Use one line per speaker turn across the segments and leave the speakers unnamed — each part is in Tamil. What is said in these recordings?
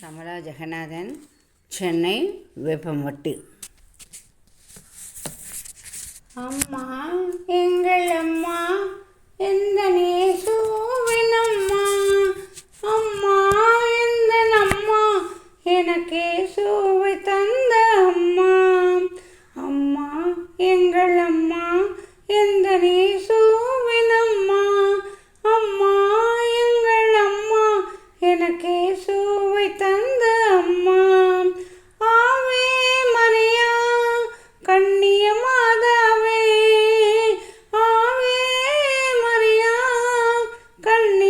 சமலா ஜெகநாதன் சென்னை வேப்பம்பட்டு அம்மா Sunny.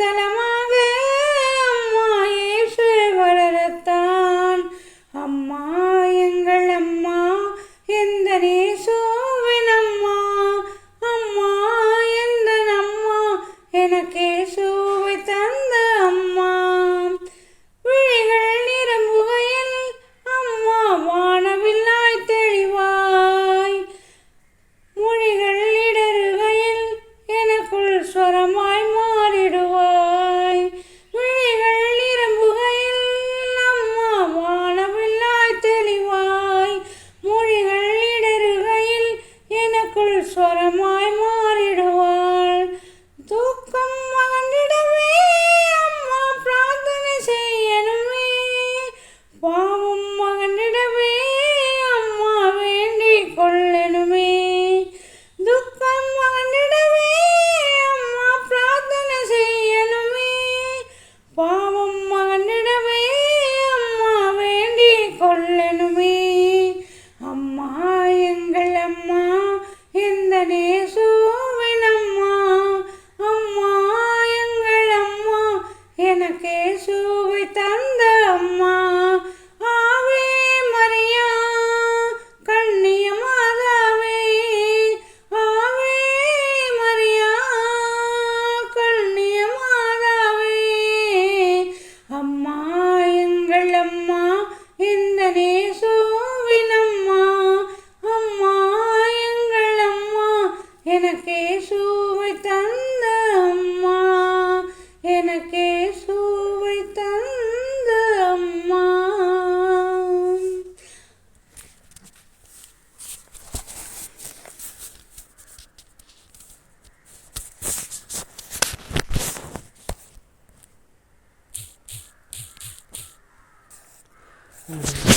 ஸ்தலமாக அம்மா ஏசு வளரத்தான். அம்மா எங்கள் அம்மா எந்த நேசோவின் அம்மா? அம்மா எந்த அம்மா? எனக்கே சூவை தந்த அம்மா. விழிகள் நிரம்புகையில் அம்மா வானவில்லாய் தெளிவாய். மொழிகள் இடறுகையில் எனக்குள் சொரமாய் எனக்கு இயேசுவை தந்த அம்மா எனக்கு இயேசுவை தந்த அம்மா Mm-hmm.